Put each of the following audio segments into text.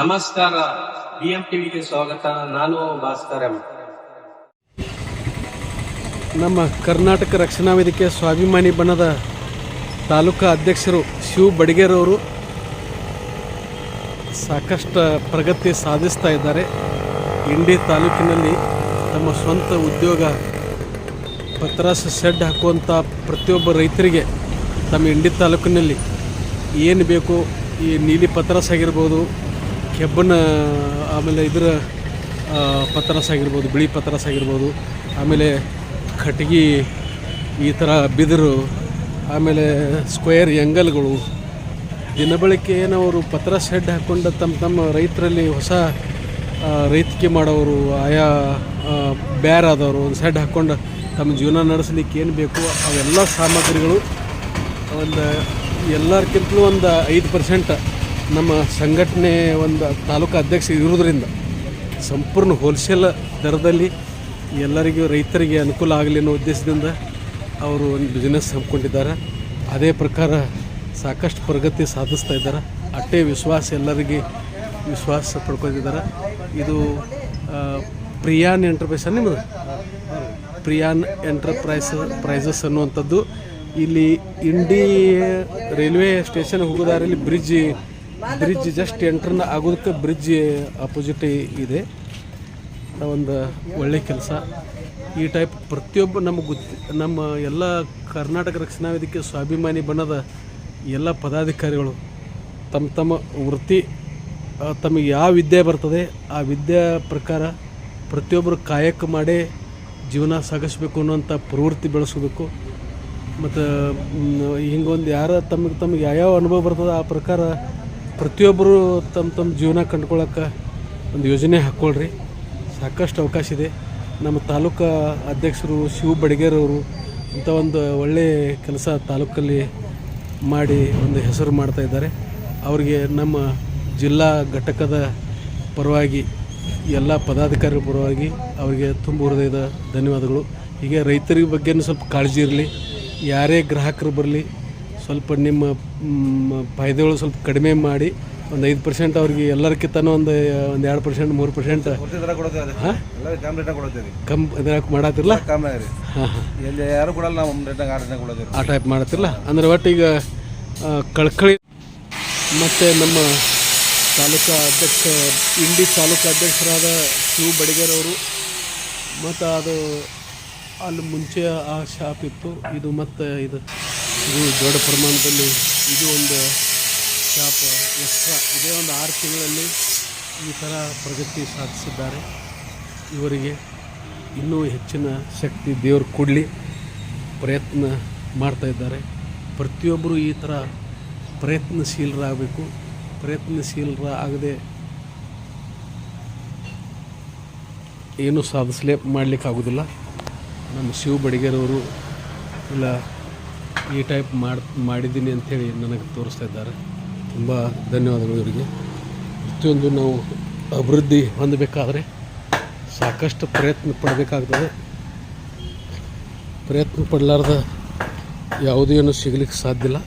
ನಮಸ್ಕಾರ. ಬಿಎಂ ಟಿವಿಗೆ ಸ್ವಾಗತ. ನಾನು ಭಾಸ್ಕರ್ ಎಂ. ನಮ್ಮ ಕರ್ನಾಟಕ ರಕ್ಷಣಾ ವೇದಿಕೆ ಸ್ವಾಭಿಮಾನಿ ಬಣದ ತಾಲೂಕಾ ಅಧ್ಯಕ್ಷರು ಶಿವ ಬಡಿಗೇರವರು ಸಾಕಷ್ಟು ಪ್ರಗತಿ ಸಾಧಿಸ್ತಾ ಇದ್ದಾರೆ. ಇಂಡಿ ತಾಲೂಕಿನಲ್ಲಿ ತಮ್ಮ ಸ್ವಂತ ಉದ್ಯೋಗ ಪತ್ರಾಸ ಶೆಡ್ ಹಾಕುವಂಥ ಪ್ರತಿಯೊಬ್ಬ ರೈತರಿಗೆ ತಮ್ಮ ಇಂಡಿ ತಾಲೂಕಿನಲ್ಲಿ ಏನು ಬೇಕು ಈ ನೀಲಿ ಪತ್ರಾಸ ಆಗಿರ್ಬೋದು ಕೆಬ್ಬನ ಆಮೇಲೆ ಇದರ ಪತ್ರಸ ಆಗಿರ್ಬೋದು, ಬಿಳಿ ಪತ್ರಸ ಆಗಿರ್ಬೋದು, ಆಮೇಲೆ ಕಟ್ಗಿ ಈ ಥರ ಬಿದಿರು, ಆಮೇಲೆ ಸ್ಕ್ವೇರ್ ಎಂಗಲ್ಗಳು ದಿನಬಳಕೆ ಏನವರು ಪತ್ರ ಸೆಡ್ ಹಾಕ್ಕೊಂಡು ತಮ್ಮ ತಮ್ಮ ರೈತರಲ್ಲಿ ಹೊಸ ರೈತಿಕೆ ಮಾಡೋರು, ಆಯಾ ಬ್ಯಾರ್ ಆದವರು, ಒಂದು ಸೆಡ್ ಹಾಕ್ಕೊಂಡು ತಮ್ಮ ಜೀವನ ನಡೆಸಲಿಕ್ಕೆ ಏನು ಬೇಕು, ಅವೆಲ್ಲ ಸಾಮಗ್ರಿಗಳು, ಒಂದು ಎಲ್ಲರಿಗಿಂತಲೂ ಒಂದು ಐದು ಪರ್ಸೆಂಟ್ ನಮ್ಮ ಸಂಘಟನೆ ಒಂದು ತಾಲೂಕು ಅಧ್ಯಕ್ಷ ಇರೋದ್ರಿಂದ ಸಂಪೂರ್ಣ ಹೋಲ್ಸೇಲ್ ದರದಲ್ಲಿ ಎಲ್ಲರಿಗೂ ರೈತರಿಗೆ ಅನುಕೂಲ ಆಗಲಿ ಅನ್ನೋ ಉದ್ದೇಶದಿಂದ ಅವರು ಒಂದು ಬಿಸ್ನೆಸ್ ಹಮ್ಮಿಕೊಂಡಿದ್ದಾರೆ. ಅದೇ ಪ್ರಕಾರ ಸಾಕಷ್ಟು ಪ್ರಗತಿ ಸಾಧಿಸ್ತಾ ಇದ್ದಾರೆ. ಅಟ್ಟೆ ವಿಶ್ವಾಸ ಎಲ್ಲರಿಗೆ ವಿಶ್ವಾಸ ಪಡ್ಕೊಂಡಿದ್ದಾರೆ. ಇದು ಪ್ರಿಯಾನ್ ಎಂಟರ್ಪ್ರೈಸ್ ನಿಮ್ಮದು? ಪ್ರಿಯಾನ್ ಎಂಟರ್ಪ್ರೈಸ್, ಪ್ರೈಸಸ್ ಅನ್ನುವಂಥದ್ದು. ಇಲ್ಲಿ ಇಂಡಿ ರೈಲ್ವೆ ಸ್ಟೇಷನ್ ಹೋಗೋದಾರಲ್ಲಿ ಬ್ರಿಡ್ಜ್ ಬ್ರಿಡ್ಜ್ ಜಸ್ಟ್ ಎಂಟ್ರನ್ನ ಆಗೋದಕ್ಕೆ ಬ್ರಿಡ್ಜ್ ಅಪೋಸಿಟ್ ಇದೆ. ಒಂದು ಒಳ್ಳೆ ಕೆಲಸ. ಈ ಟೈಪ್ ಪ್ರತಿಯೊಬ್ಬ ನಮ್ಮ ಗೊತ್ತಿ, ನಮ್ಮ ಎಲ್ಲ ಕರ್ನಾಟಕ ರಕ್ಷಣಾ ವೇದಿಕೆ ಸ್ವಾಭಿಮಾನಿ ಬಣ್ಣದ ಎಲ್ಲ ಪದಾಧಿಕಾರಿಗಳು ತಮ್ಮ ತಮ್ಮ ವೃತ್ತಿ ತಮಗೆ ಯಾವ ವಿದ್ಯೆ ಬರ್ತದೆ, ಆ ವಿದ್ಯೆ ಪ್ರಕಾರ ಪ್ರತಿಯೊಬ್ಬರು ಕಾಯಕ ಮಾಡಿ ಜೀವನ ಸಾಗಿಸ್ಬೇಕು ಅನ್ನೋಂಥ ಪ್ರವೃತ್ತಿ ಬೆಳೆಸ್ಬೇಕು. ಮತ್ತು ಹಿಂಗೊಂದು ಯಾರ ತಮಗೆ ತಮಗೆ ಯಾವ್ಯಾವ ಅನುಭವ ಬರ್ತದೆ, ಆ ಪ್ರಕಾರ ಪ್ರತಿಯೊಬ್ಬರು ತಮ್ಮ ತಮ್ಮ ಜೀವನ ಕಂಡ್ಕೊಳ್ಳೋಕೆ ಒಂದು ಯೋಜನೆ ಹಾಕ್ಕೊಳ್ರಿ. ಸಾಕಷ್ಟು ಅವಕಾಶ ಇದೆ. ನಮ್ಮ ತಾಲೂಕು ಅಧ್ಯಕ್ಷರು ಶಿವ ಬಡಿಗೇರವರು ಇಂಥ ಒಂದು ಒಳ್ಳೆಯ ಕೆಲಸ ತಾಲೂಕಲ್ಲಿ ಮಾಡಿ ಒಂದು ಹೆಸರು ಮಾಡ್ತಾ ಇದ್ದಾರೆ. ಅವರಿಗೆ ನಮ್ಮ ಜಿಲ್ಲಾ ಘಟಕದ ಪರವಾಗಿ, ಎಲ್ಲ ಪದಾಧಿಕಾರಿಗಳ ಪರವಾಗಿ ಅವರಿಗೆ ತುಂಬ ಹೃದಯದ ಧನ್ಯವಾದಗಳು. ಹೀಗೆ ರೈತರಿಗೆ ಬಗ್ಗೆನೂ ಸ್ವಲ್ಪ ಕಾಳಜಿ ಇರಲಿ. ಯಾರೇ ಗ್ರಾಹಕರು ಬರಲಿ ಸ್ವಲ್ಪ ನಿಮ್ಮ ಫಾಯ್ದೆಗಳು ಸ್ವಲ್ಪ ಕಡಿಮೆ ಮಾಡಿ ಒಂದು ಐದು ಪರ್ಸೆಂಟ್ ಅವ್ರಿಗೆ ಎಲ್ಲರಕ್ಕಿಂತ ಒಂದು ಒಂದು ಎರಡು ಪರ್ಸೆಂಟ್ ಮೂರು ಪರ್ಸೆಂಟ್ ಹಾಂ? ಎಲ್ಲ ಕಮ್ ಇದ್ರಾಗ ಮಾಡತ್ತಿರಲ್ಲ ಯಾರು ಕೊಡಲ್ಲ ನಾವು ಆ ಟೈಪ್ ಮಾಡತ್ತಿರಲ್ಲ ಅಂದ್ರೆ ಒಟ್ಟು ಈಗ ಕಳ್ಕಳಿ ಮತ್ತು ನಮ್ಮ ತಾಲೂಕಾ ಅಧ್ಯಕ್ಷ ಇಂಡಿ ತಾಲೂಕಾ ಅಧ್ಯಕ್ಷರಾದ ಶಿವ ಬಡಿಗೇರವರು ಮತ್ತು ಅದು ಅಲ್ಲಿ ಮುಂಚೆ ಆ ಶಾಪ್ ಇತ್ತು. ಇದು ಮತ್ತು ಇದು ಇದು ದೊಡ್ಡ ಪ್ರಮಾಣದಲ್ಲಿ ಇದು ಒಂದು ಶಾಪ ಎಕ್ಸ್ಟ್ರಾ. ಇದೇ ಒಂದು ಆರು ತಿಂಗಳಲ್ಲಿ ಈ ಥರ ಪ್ರಗತಿ ಸಾಧಿಸಿದ್ದಾರೆ. ಇವರಿಗೆ ಇನ್ನೂ ಹೆಚ್ಚಿನ ಶಕ್ತಿ ದೇವರು ಕೊಡಲಿ ಪ್ರಯತ್ನ ಮಾಡ್ತಾ ಇದ್ದಾರೆ. ಪ್ರತಿಯೊಬ್ಬರು ಈ ಥರ ಪ್ರಯತ್ನಶೀಲರಾಗಬೇಕು. ಪ್ರಯತ್ನಶೀಲರ ಆಗದೆ ಏನು ಸಾಧಿಸಲೇ ಮಾಡಲಿಕ್ಕಾಗೋದಿಲ್ಲ. ನಮ್ಮ ಶಿವ ಬಡಿಗೇರವರು ಇಲ್ಲ ಈ ಟೈಪ್ ಮಾಡಿ, ಮಾಡಿದ್ದೀನಿ ಅಂಥೇಳಿ ನನಗೆ ತೋರಿಸ್ತಾ ಇದ್ದಾರೆ. ತುಂಬ ಧನ್ಯವಾದಗಳು ಇವರಿಗೆ. ಪ್ರತಿಯೊಂದು ನಾವು ಅಭಿವೃದ್ಧಿ ಹೊಂದಬೇಕಾದ್ರೆ ಸಾಕಷ್ಟು ಪ್ರಯತ್ನ ಪಡಬೇಕಾಗ್ತದೆ. ಪ್ರಯತ್ನ ಪಡಲಾರ್ದ ಯಾವುದೇನು ಸಿಗಲಿಕ್ಕೆ ಇಲ್ಲ.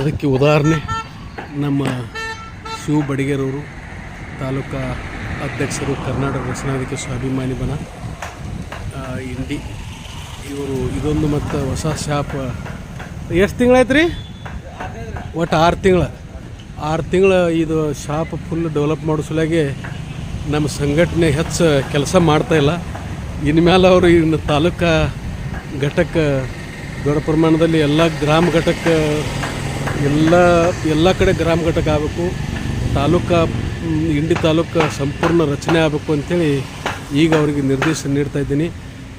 ಅದಕ್ಕೆ ಉದಾಹರಣೆ, ನಮ್ಮ ಶಿವ ಬಡಿಗೇರವರು, ತಾಲೂಕಾ ಅಧ್ಯಕ್ಷರು, ಕರ್ನಾಟಕ ರಕ್ಷಣಾಧಿಕ ಸ್ವಾಭಿಮಾನಿ ಬನ ಇಂಡಿ ಇವರು ಇದೊಂದು ಮತ್ತು ಹೊಸ ಶಾಪ್. ಎಷ್ಟು ತಿಂಗಳಾಯ್ತು ರೀ ಒಟ್ಟು ಆರು ತಿಂಗಳ. ಆರು ತಿಂಗಳ ಇದು ಶಾಪ್ ಫುಲ್ ಡೆವಲಪ್ ಮಾಡೋ ನಮ್ಮ ಸಂಘಟನೆ ಹೆಚ್ಚು ಕೆಲಸ ಮಾಡ್ತಾ ಇಲ್ಲ. ಇನ್ಮೇಲೆ ಅವರು ಇನ್ನು ತಾಲೂಕಾ ಘಟಕ ದೊಡ್ಡ ಪ್ರಮಾಣದಲ್ಲಿ ಎಲ್ಲ ಗ್ರಾಮ ಘಟಕ, ಎಲ್ಲ ಎಲ್ಲ ಕಡೆ ಗ್ರಾಮ ಘಟಕ ಆಗಬೇಕು. ತಾಲೂಕು ಇಂಡಿ ತಾಲೂಕು ಸಂಪೂರ್ಣ ರಚನೆ ಆಗಬೇಕು ಅಂಥೇಳಿ ಈಗ ಅವರಿಗೆ ನಿರ್ದೇಶನ ನೀಡ್ತಾ ಇದ್ದೀನಿ.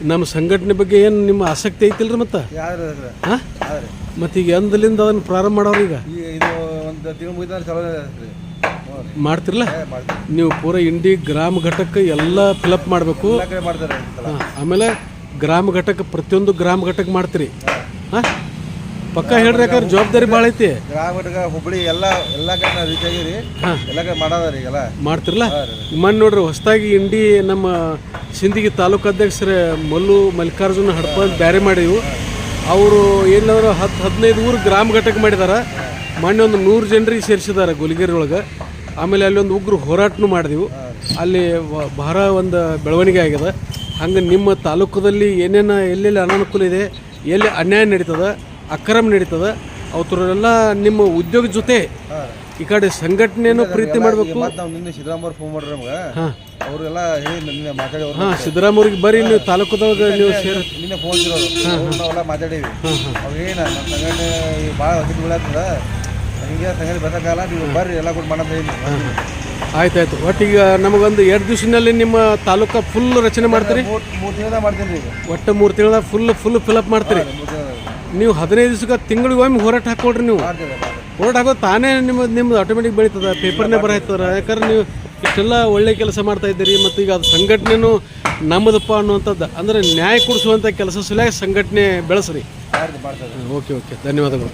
ನಮ್ಮ ಸಂಘಟನೆ ಬಗ್ಗೆ ಏನು ನಿಮ್ಮ ಆಸಕ್ತಿ ಐತಿಲ್ರಿ ಮತ್ತೆ? ಯಾವ್ದು ಹಾಂ? ಮತ್ತೆ ಮತ್ತು ಈಗ ಎಂದಲಿಂದ ಅದನ್ನು ಪ್ರಾರಂಭ ಮಾಡೋರು ಈಗ? ಇದು ಒಂದು ತಿಂಗಳು ಚಲೋ ರೀ ಹ್ಞೂ ರೀ ಮಾಡ್ತಿರಲ್ಲ ಏ, ಮಾಡ್ತೀವಿ. ನೀವು ಪೂರ ಇಂಡಿ ಗ್ರಾಮ ಘಟಕ ಎಲ್ಲ ಫಿಲಪ್ ಮಾಡಬೇಕು. ಎಲ್ಲ ಕಡೆ ಮಾಡ್ತಾರೆ ಆಮೇಲೆ ಗ್ರಾಮ ಘಟಕ ಪ್ರತಿಯೊಂದು ಗ್ರಾಮ ಘಟಕ ಮಾಡ್ತೀರಿ. ಹಾಂ? ಪಕ್ಕ ಹೇಳ್ರಿ ಯಾಕಂದ್ರೆ ಜವಾಬ್ದಾರಿ ಭಾಳ ಐತಿ. ಗ್ರಾಮ ಘಟಕ ಹುಬ್ಳಿ ಎಲ್ಲ ಎಲ್ಲ ಕಡೆ ನಾವು ರೀಚ್ ಆಗಿರಿ. ಎಲ್ಲ ಕಡೆ ಎಲ್ಲ ಮಾಡ್ತಿರಲ್ಲ ಹಾಂ ರೀ. ಮೊನ್ನೆ ನೋಡ್ರಿ ಹೊಸದಾಗಿ ಇಂಡಿ ನಮ್ಮ ಸಿಂದಗಿ ತಾಲೂಕು ಅಧ್ಯಕ್ಷರ ಮಲ್ಲು ಮಲ್ಲಿಕಾರ್ಜುನ ಹಡಪ ಅಂತ ಬ್ಯಾರೆ ಮಾಡಿವು ಅವರು ಏನಾದ್ರು ಹತ್ತು ಹದಿನೈದು ಊರು ಗ್ರಾಮ ಘಟಕ ಮಾಡಿದಾರ. ಮೊನ್ನೆ ಒಂದು ನೂರು ಜನರಿಗೆ ಸೇರಿಸಿದ್ದಾರೆ ಗುಲಿಗೇರಿ ಒಳಗೆ ಆಮೇಲೆ ಅಲ್ಲಿ ಒಂದು ಉಗ್ರ ಹೋರಾಟನೂ ಮಾಡಿದೆವು. ಅಲ್ಲಿ ಬಹಳ ಒಂದು ಬೆಳವಣಿಗೆ ಆಗಿದೆ. ಹಂಗೆ ನಿಮ್ಮ ತಾಲೂಕದಲ್ಲಿ ಏನೇನು ಎಲ್ಲೆಲ್ಲಿ ಅನಾನುಕೂಲ ಇದೆ ಎಲ್ಲಿ ಅನ್ಯಾಯ ನಡೀತದೆ ಅಕ್ರಮ ನಡೀತದೆ ಅವತ್ತರೆಲ್ಲ ನಿಮ್ಮ ಉದ್ಯೋಗ ಜೊತೆ ಈ ಕಡೆ ಸಂಘಟನೆಯನ್ನು ಪ್ರೀತಿ ಮಾಡಬೇಕು. ಸಿದ್ದರಾಮಯ್ಯ ಫೋನ್ ಮಾಡ್ರಿ ನಮ್ಗೆ. ಹಾಂ. ಅವರೆಲ್ಲ ಹೇಳಿ ನಿನ್ನೆ ಮಾತಾಡಿ ಅವ್ರು ಹಾಂ ಸಿದ್ದರಾಮಯ್ಯವ್ರಿಗೆ ಬರ್ರಿ ನೀವು ತಾಲೂಕದೊಳಗೆ ನೀವು ಸೇರಿ ನಿನ್ನೆ ಫೋನ್ ಇರೋರು ನಾವೆಲ್ಲ ಮಾತಾಡೀವಿ ಅವಾಗ ಏನ ನಮ್ಮ ಸಂಘಟನೆ ಭಾಳ ಹಸಿರು ಬೀಳತ್ತದ ಹಿಂಗೆ ಸಂಘಟನೆ ಬರೋಕ್ಕಾಗಲ್ಲ ನೀವು ಬರ್ರಿ ಎಲ್ಲ ಕೊಟ್ಟು ಮಾಡೋದು ಆಯ್ತಾಯ್ತು. ಒಟ್ಟಿಗೆ ನಮಗೊಂದು ಎರಡು ದಿವಸದಲ್ಲಿ ನಿಮ್ಮ ತಾಲೂಕ ಫುಲ್ ರಚನೆ ಮಾಡ್ತೀರಿ? ಮೂರು ತಿಂಗಳ ಮಾಡ್ತೀನಿ ರೀ ಈಗ. ಒಟ್ಟು ಮೂರು ತಿಂಗಳ ಫುಲ್ ಫುಲ್ ಫಿಲಪ್ ಮಾಡ್ತೀರಿ? ಮೂರು ತಿಂಗಳ ನೀವು ಹದಿನೈದು ದಿವಸಕ್ಕೆ ತಿಂಗಳಿಗೆ ಒಮ್ಮೆ ಹೋರಾಟ ಹಾಕೊಡ್ರಿ ನೀವು. ಹೋರಾಟ ಹಾಕೋದು ತಾನೇ ನಿಮ್ಮ ನಿಮ್ದು ಆಟೋಮೆಟಿಕ್ ಬೆಳೀತದ ಪೇಪರ್ನೇ ಬರ ಯಾಕಂದ್ರೆ ನೀವು ಇಷ್ಟೆಲ್ಲ ಒಳ್ಳೆ ಕೆಲಸ ಮಾಡ್ತಾ ಇದ್ದೀರಿ ಮತ್ತು ಈಗ ಅದು ಸಂಘಟನೆನೂ ನಮ್ಮದಪ್ಪ ಅನ್ನುವಂಥದ್ದು ಅಂದರೆ ನ್ಯಾಯ ಕೊಡಿಸುವಂಥ ಕೆಲಸ ಸಲುವಾಗಿ ಸಂಘಟನೆ ಬೆಳೆಸ್ರಿ. Okay okay. ಧನ್ಯವಾದಗಳು.